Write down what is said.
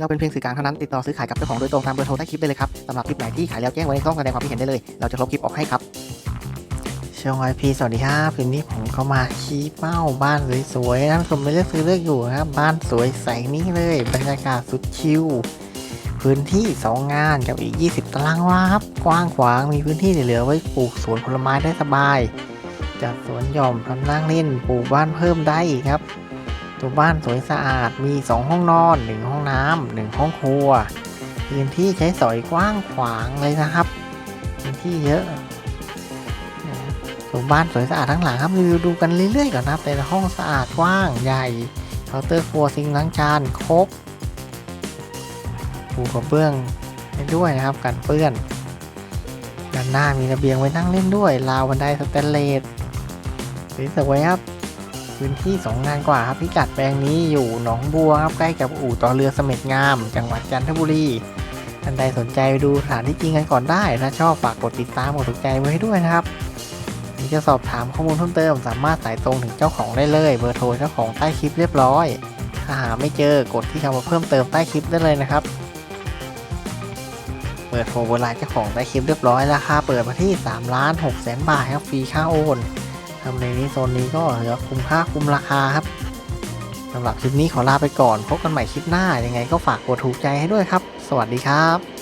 เราเป็นเพียงสื่อกลางเท่านั้นติดต่อซื้อขายกับเจ้าของโดยตรงตามเบอร์โทรใต้คลิปได้เลยครับสำหรับคลิปไหนที่ขายแล้วแจ้งไว้ในช่องแสดงความคิดเห็นได้เลย เราจะลบคลิปออกให้ครับช่องไอพีสวัสดีครับคืนนี้ผมก็มาชี้เป้าบ้านสวยๆนะผมไม่เลือกซื้อเลือกอยู่นะครับบ้านสวยใสนี้เลยบรรยากาศสุดชิลพื้นที่ 2 งานกับอีก 20 ตารางวาครับ กว้างขวางมีพื้นที่เหลือไว้ปลูกสวนผลไม้ได้สบายจัดสวนหย่อมทำนั่งเล่นปลูกบ้านเพิ่มได้อีกครับ ตัวบ้านสวยสะอาดมี 2 ห้องนอน 1 ห้องน้ำหนึ่งห้องครัวพื้นที่ใช้สอยกว้างขวางเลยนะครับพื้นที่เยอะตัวบ้านสวยสะอาดทั้งหลังครับรีวิวดูกันเรื่อยๆก่อนนะครับแต่ละห้องสะอาดกว้างใหญ่เคาน์เตอร์ครัวซิงค์ล้างจานครบปูกระเบื้องให้ด้วยนะครับกันเปื้อน ด้านหน้ามีระเบียงไว้นั่งเล่นด้วยราวบันไดสแตนเลสสวยๆครับ พื้นที่ 2 งานกว่าครับพิกัดแปลงนี้อยู่หนองบัวครับใกล้กับอู่ต่อเรือเสม็ดงาม จังหวัดจันทบุรีท่านใดสนใจไปดูสถานที่จริงกันก่อนได้ ถ้าชอบฝากกดติดตามกดถูกใจไว้ให้ด้วยนะครับหรือจะสอบถามข้อมูลเพิ่มเติม สามารถสายตรงถึงเจ้าของได้เลย เบอร์โทรเจ้าของใต้คลิปเรียบร้อย ถ้าหาไม่เจอกดที่คำว่าเพิ่มเติมใต้คลิปได้เลยนะครับเปิดโทรโบราเจ้าของได้คลิปเรียบร้อยราคาเปิดมาที่3ล้าน6แสนบาทครับฟรีค่าโอน ทำในนี้โซนนี้ก็คุ้มค่าคุ้มราคาครับสำหรับคลิปนี้ขอลาไปก่อน พบกันใหม่คลิปหน้ายังไงก็ฝากกดถูกใจให้ด้วยครับ สวัสดีครับ